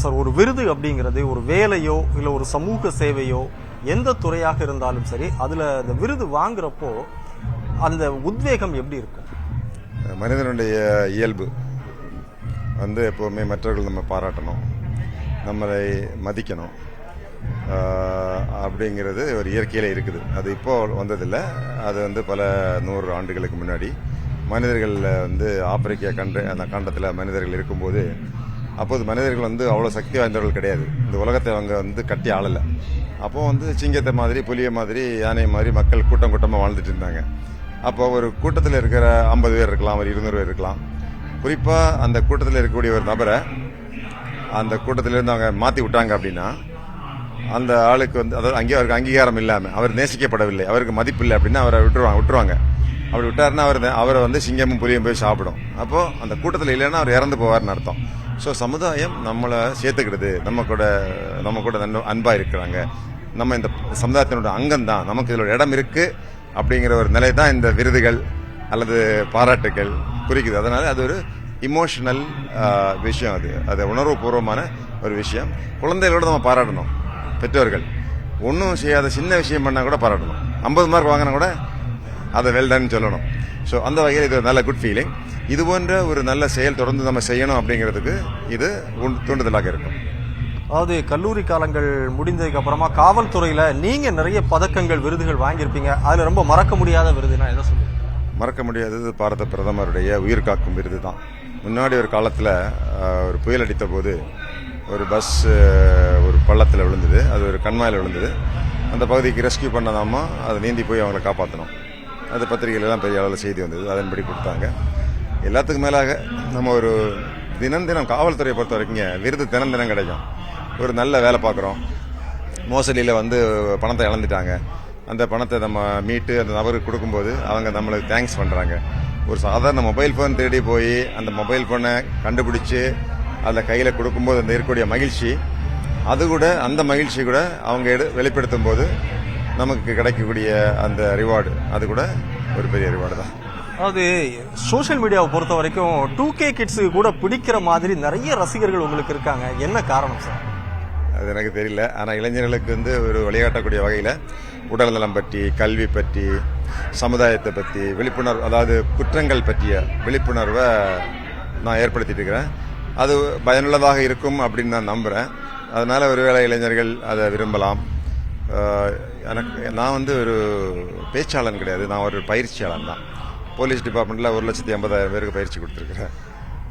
Sir ஒரு விருது அப்படிங்கிறது ஒரு வேலையோ இல்லை ஒரு சமூக சேவையோ எந்த துறையாக இருந்தாலும் சரி அதில் அந்த விருது வாங்குறப்போ அந்த உத்வேகம் எப்படி இருக்கும்? மனிதனுடைய இயல்பு வந்து எப்போவுமே மற்றவர்கள் நம்ம பாராட்டணும் நம்மளை மதிக்கணும் அப்படிங்கிறது ஒரு இயற்கையில் இருக்குது. அது இப்போ வந்ததில்லை. அது வந்து பல நூறு ஆண்டுகளுக்கு முன்னாடி மனிதர்கள் வந்து ஆப்பிரிக்கா கண்ட அந்த கண்டத்தில் மனிதர்கள் இருக்கும்போது அப்போது மனிதர்கள் வந்து அவ்வளோ சக்தி வாய்ந்தவர்கள் கிடையாது. இந்த உலகத்தை அவங்க வந்து கட்டி ஆளலை. அப்போ வந்து சிங்கத்தை மாதிரி புலிய மாதிரி யானை மாதிரி மக்கள் கூட்டம் கூட்டமாக வாழ்ந்துட்டு இருந்தாங்க. அப்போ ஒரு கூட்டத்தில் இருக்கிற ஐம்பது பேர் இருக்கலாம் ஒரு இருநூறு பேர் இருக்கலாம். குறிப்பாக அந்த கூட்டத்தில் இருக்கக்கூடிய ஒரு நபரை அந்த கூட்டத்திலேருந்து அவங்க மாற்றி விட்டாங்க அப்படின்னா அந்த ஆளுக்கு வந்து அதாவது அங்கே அவருக்கு அங்கீகாரம் இல்லாமல் அவர் நேசிக்கப்படவில்லை அவருக்கு மதிப்பு இல்லை அப்படின்னா அவரை விட்டுருவாங்க விட்டுருவாங்க. அப்படி விட்டாருன்னா அவர் அவரை வந்து சிங்கமும் புரியும் போய் சாப்பிடும். அப்போ அந்த கூட்டத்தில் இல்லைன்னா அவர் இறந்து போவார்னு அர்த்தம். ஸோ சமுதாயம் நம்மளை சேர்த்துக்கிடுது. நம்ம கூட நம்ம கூட நன்ன- அன்பாக இருக்கிறாங்க. நம்ம இந்த சமுதாயத்தினோட அங்கம் தான் நமக்கு இதில் இடம் இருக்கு அப்படிங்கிற ஒரு நிலை தான் இந்த விருதுகள் அல்லது பாராட்டுகள் குறிக்குது. அதனால அது ஒரு இமோஷனல் விஷயம் அது. அது உணர்வுபூர்வமான ஒரு விஷயம். குழந்தைகளோட நம்ம பாராட்டணும். பெற்றோர்கள். ஒன்றும் செய்யாத சின்ன விஷயம் பண்ணால் கூட பாராட்டணும். ஐம்பது மார்க் வாங்கினா கூட அதை வெல்டன் சொல்லணும். ஸோ அந்த வகையில் இது ஒரு நல்ல குட் ஃபீலிங் இது போன்ற ஒரு நல்ல செயல் தொடர்ந்து நம்ம செய்யணும் அப்படிங்கிறதுக்கு இது தூண்டுதலாக இருக்கும். அதாவது கல்லூரி காலங்கள் முடிந்ததுக்கு அப்புறமா காவல்துறையில நீங்க நிறைய பதக்கங்கள் விருதுகள் வாங்கியிருப்பீங்க. அதுல ரொம்ப மறக்க முடியாத விருதுனா எதை சொல்லுங்க மறக்க முடியாதது பாரத பிரதமருடைய உயிர் காக்கும் விருது தான். முன்னாடி ஒரு காலத்தில் ஒரு புயல் அடித்த போது ஒரு பஸ் ஒரு பள்ளத்தில் விழுந்தது. அது ஒரு கண்மாயில் விழுந்தது. அந்த பகுதிக்கு ரெஸ்கியூ பண்ணதாமா அதை நீந்தி போய் அவங்கள காப்பாற்றணும் அந்த பத்திரிகையிலலாம் பெரிய அளவில் செய்தி வந்தது. அதன்படி கொடுத்தாங்க. எல்லாத்துக்கும் மேலாக நம்ம ஒரு தினம் தினம் காவல்துறையை பொறுத்த வரைக்கும் விருது தினம் தினம் கிடைக்கும். ஒரு நல்ல வேலை பார்க்குறோம். மோசடியில் வந்து பணத்தை இழந்துட்டாங்க. அந்த பணத்தை நம்ம மீட்டு அந்த நபருக்கு கொடுக்கும்போது அவங்க நம்மளுக்கு தேங்க்ஸ் பண்ணுறாங்க ஒரு சாதாரண மொபைல் ஃபோன் தேடி போய் அந்த மொபைல் ஃபோனை கண்டுபிடிச்சி அதில் கையில் கொடுக்கும்போது அந்த இருக்கக்கூடிய மகிழ்ச்சி அது கூட அந்த மகிழ்ச்சி கூட அவங்க எடு வெளிப்படுத்தும் போது நமக்கு கிடைக்கக்கூடிய அந்த ரிவார்டு அது கூட ஒரு பெரிய ரிவார்டு தான். அதாவது சோஷியல் மீடியாவை பொறுத்த வரைக்கும் டூ கே கிட்ஸுக்கு கூட பிடிக்கிற மாதிரி நிறைய ரசிகர்கள் உங்களுக்கு இருக்காங்க. என்ன காரணம் சார் அது எனக்கு தெரியல. ஆனால் இளைஞர்களுக்கு வந்து ஒரு வழிகாட்டக்கூடிய வகையில் உடல்நலம் பற்றி கல்வி பற்றி சமுதாயத்தை பற்றி விழிப்புணர்வு அதாவது குற்றங்கள் பற்றிய விழிப்புணர்வை நான் ஏற்படுத்திட்டு இருக்கிறேன். அது பயனுள்ளதாக இருக்கும் அப்படின்னு நான் நம்புகிறேன் அதனால ஒருவேளை இளைஞர்கள் அதை விரும்பலாம். எனக்கு நான் வந்து ஒரு பேச்சாளன் கிடையாது. நான் ஒரு பயிற்சியாளன் தான். போலீஸ் டிபார்ட்மெண்ட்டில் ஒரு லட்சத்தி எண்பதாயிரம் பேருக்கு பயிற்சி கொடுத்துருக்குறேன்.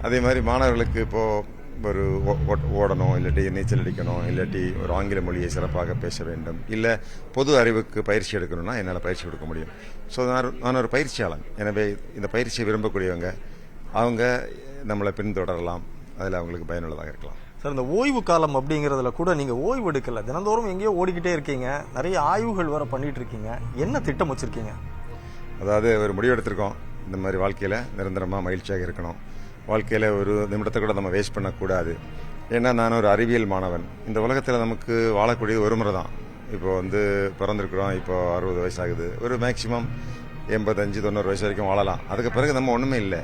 அதே மாதிரி மாணவர்களுக்கு இப்போது ஒரு ஓ- ஓடணும் இல்லாட்டி நீச்சல் அடிக்கணும் இல்லாட்டி ஒரு ஆங்கில மொழியை சிறப்பாக பேச வேண்டும் இல்லை பொது அறிவுக்கு பயிற்சி எடுக்கணும்னா என்னால் பயிற்சி கொடுக்க முடியும். ஸோ நான் நான் ஒரு பயிற்சியாளன். எனவே இந்த பயிற்சியை விரும்பக்கூடியவங்க அவங்க நம்மளை பின்தொடரலாம். அதில் அவங்களுக்கு பயனுள்ளதாக இருக்கலாம். சார் இந்த ஓய்வு காலம் அப்படிங்கறதுல கூட நீங்கள் ஓய்வு எடுக்கல தினந்தோறும் எங்கேயோ ஓடிக்கிட்டே இருக்கீங்க. நிறைய ஆய்வுகள் வேறு பண்ணிட்டு இருக்கீங்க. என்ன திட்டம் வச்சிருக்கீங்க? அதாவது ஒரு முடிவு எடுத்திருக்கோம். இந்த மாதிரி வாழ்க்கையில் நிரந்தரமாக மகிழ்ச்சியாக இருக்கணும். வாழ்க்கையில் ஒரு நிமிடத்தை கூட நம்ம வேஸ்ட் பண்ணக்கூடாது. ஏன்னா நான் ஒரு அறிவியல் மாணவன். இந்த உலகத்தில் நமக்கு வாழக்கூடியது ஒரு முறை தான். இப்போ வந்து பிறந்திருக்கிறோம். இப்போ அறுபது வயசாகுது. ஒரு மேக்சிமம் எண்பத்தஞ்சு தொண்ணூறு வயசு வரைக்கும் வாழலாம். அதுக்கு பிறகு நம்ம ஒன்றுமே இல்லை.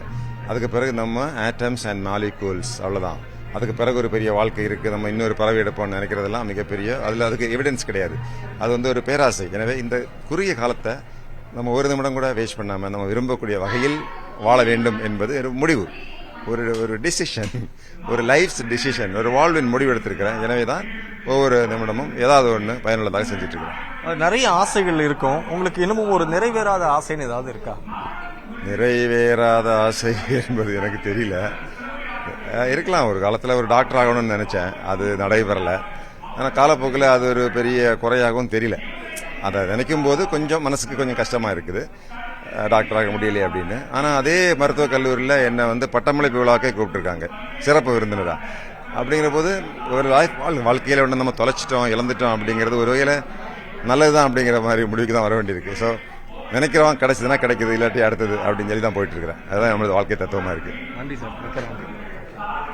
அதுக்கு பிறகு நம்ம ஆட்டம்ஸ் அண்ட் மாலிகூல்ஸ் அவ்வளோதான் அதுக்கு பிறகு ஒரு பெரிய வாழ்க்கை இருக்குது நம்ம இன்னொரு பறவை எடுப்போம்னு நினைக்கிறதெல்லாம் மிகப்பெரிய அதில் அதுக்கு எவிடன்ஸ் கிடையாது. அது வந்து ஒரு பேராசை. எனவே இந்த குறுகிய காலத்தை நம்ம ஒரு நிமிடம் கூட வேஸ்ட் பண்ணாமல் நம்ம விரும்பக்கூடிய வகையில் வாழ வேண்டும் என்பது ஒரு முடிவு. ஒரு ஒரு டிசிஷன் ஒரு லைஃப்ஸ் டிசிஷன் ஒரு வாழ்வின் முடிவு எடுத்திருக்கிறேன். எனவே தான் ஒவ்வொரு நிமிடமும் ஏதாவது ஒன்று பயனுள்ளதாக செஞ்சுட்டு இருக்கிறேன் நிறைய ஆசைகள் இருக்கும். உங்களுக்கு இன்னமும் ஒரு நிறைவேறாத ஆசைன்னு ஏதாவது இருக்கா? நிறைவேறாத ஆசை என்பது எனக்கு தெரியல. இருக்கலாம். ஒரு காலத்தில் ஒரு டாக்டர் ஆகணும்னு நினச்சேன். அது நடைபெறலை. ஆனால் காலப்போக்கில் அது ஒரு பெரிய குறையாகவும் தெரியல. அதை நினைக்கும் போது கொஞ்சம் மனசுக்கு கொஞ்சம் கஷ்டமாக இருக்குது. அஹ் டாக்டர் ஆக முடியலையே அப்படின்னு. ஆனால் அதே மருத்துவக் கல்லூரியில் என்னை வந்து பட்டமளிப்பு விழாக்கே கூப்பிட்டுருக்காங்க. சிறப்பு விருந்தினரா. அப்படிங்கிற போது ஒரு லைஃப் வாழ்க்கையில் ஒன்று நம்ம தொலைச்சிட்டோம் இழந்துட்டோம் அப்படிங்கிறது ஒரு வகையில் நல்லதுதான் அப்படிங்கிற மாதிரி முடிவுக்கு தான் வர வேண்டியிருக்கு. ஸோ நினைக்கிறவன் கிடைச்சதுன்னா கிடைக்குது இல்லாட்டி அடுத்தது அப்படின்னு சொல்லி தான் போயிட்டு இருக்கிறேன். அதுதான் நம்மளது வாழ்க்கை தத்துவமாக இருக்குது நன்றி சார். நன்றி.